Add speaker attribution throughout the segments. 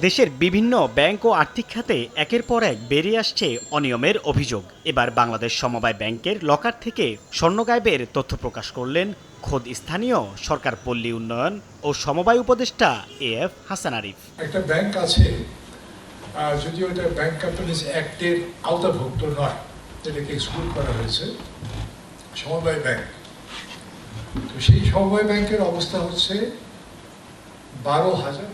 Speaker 1: দেশের বিভিন্ন ব্যাংক ও আর্থিক খাতে একের পর এক বেরিয়ে আসছে অনিয়মের অভিযোগ। এবার বাংলাদেশ সমবায় ব্যাংকের লকার থেকে স্বর্ণ গায়েবের তথ্য প্রকাশ করলেন খোদ স্থানীয় সরকার পল্লী উন্নয়ন ও সমবায় উপদেষ্টা এ এফ হাসান আরিফ।
Speaker 2: একটা ব্যাংক আছে আহ, যদিও এটা ব্যাংক কোম্পানিজ অ্যাক্টের আওতাভুক্ত নয় যেটাকে এক্সক্লুড করা হয়েছে সমবায় ব্যাংক। তো সেই সমবায় ব্যাংকের অবস্থা হচ্ছে বারো হাজার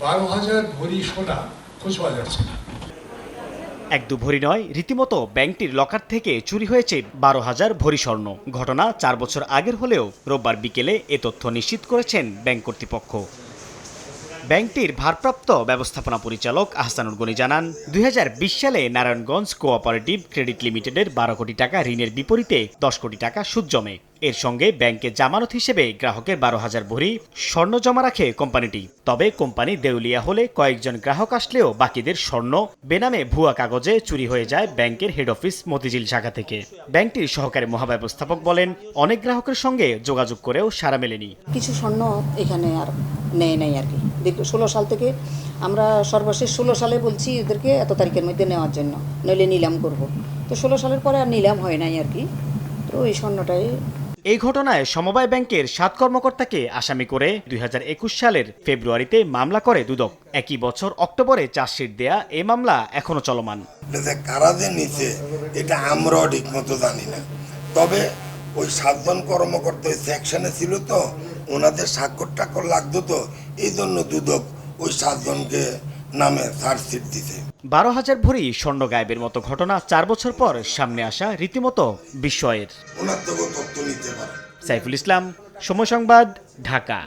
Speaker 2: বারো হাজার ভরি সোনা পাওয়া যাচ্ছে না।
Speaker 1: এক দু ভরি নয়, রীতিমতো ব্যাংকটির লকার থেকে চুরি হয়েছে বারো হাজার ভরি স্বর্ণ। ঘটনা চার বছর আগের হলেও রোববার বিকেলে এ তথ্য নিশ্চিত করেছেন ব্যাংক কর্তৃপক্ষ। ব্যাংকটির ভারপ্রাপ্ত ব্যবস্থাপনা পরিচালক আহসানুল গনি জানান, দুই হাজার বিশ সালে নারায়ণগঞ্জ কোঅপারেটিভ ক্রেডিট লিমিটেডের বারো কোটি টাকা ঋণের বিপরীতে দশ কোটি টাকা সুদ জমে। এর সঙ্গে ব্যাংকে জামানত হিসেবে গ্রাহকের বারো হাজার ভরি স্বর্ণ জমা রাখে কোম্পানিটি। তবে কোম্পানি দেউলিয়া হলে কয়েকজন গ্রাহক আসলেও বাকিদের স্বর্ণ, বেনামে ভুয়া কাগজে চুরি হয়ে যায় ব্যাংকের হেড অফিস মতিঝিল শাখা থেকে। ব্যাংকটির সহকারী মহাব্যবস্থাপক বলেন, অনেক গ্রাহকের সঙ্গে যোগাযোগ করেও সাড়া মেলেনি।
Speaker 3: কিছু স্বর্ণ এখানে আর নেয় নাই আর কি। দীর্ঘ ষোলো সাল থেকে আমরা সর্বশেষ ষোলো সালে বলছি এদেরকে এত তারিখের মধ্যে নেওয়ার জন্য নইলে নিলাম করব। তো ষোলো সালের পরে আর নিলাম হয় নাই আর কি। তো এই স্বর্ণটাই
Speaker 1: এই ঘটনায় সমবায় ব্যাংকের সাত কর্মকর্তাকে আসামি করে দুই সালের ফেব্রুয়ারিতে মামলা করে দুদক। একই বছর অক্টোবরে চার্জশিট দেয়া এই মামলা এখনও চলমান।
Speaker 4: কারা যে নিচে এটা আমরাও ঠিক মতো জানি না। তবে ওই সাতজন কর্মকর্তা সেকশনে ছিল তো ওনাদের স্বাক্ষর টাক্ষর লাগতো তো এই জন্য দুদক ওই সাতজনকে নামে চার্জশিট দিতে
Speaker 1: বারো হাজার ভরি স্বর্ণ গায়েবের মতো ঘটনা চার বছর পর সামনে আসা রীতিমতো বিস্ময়ের।
Speaker 4: ওনার তথ্য নিতে পারে।
Speaker 1: সাইফুল ইসলাম সময় সংবাদ ঢাকা।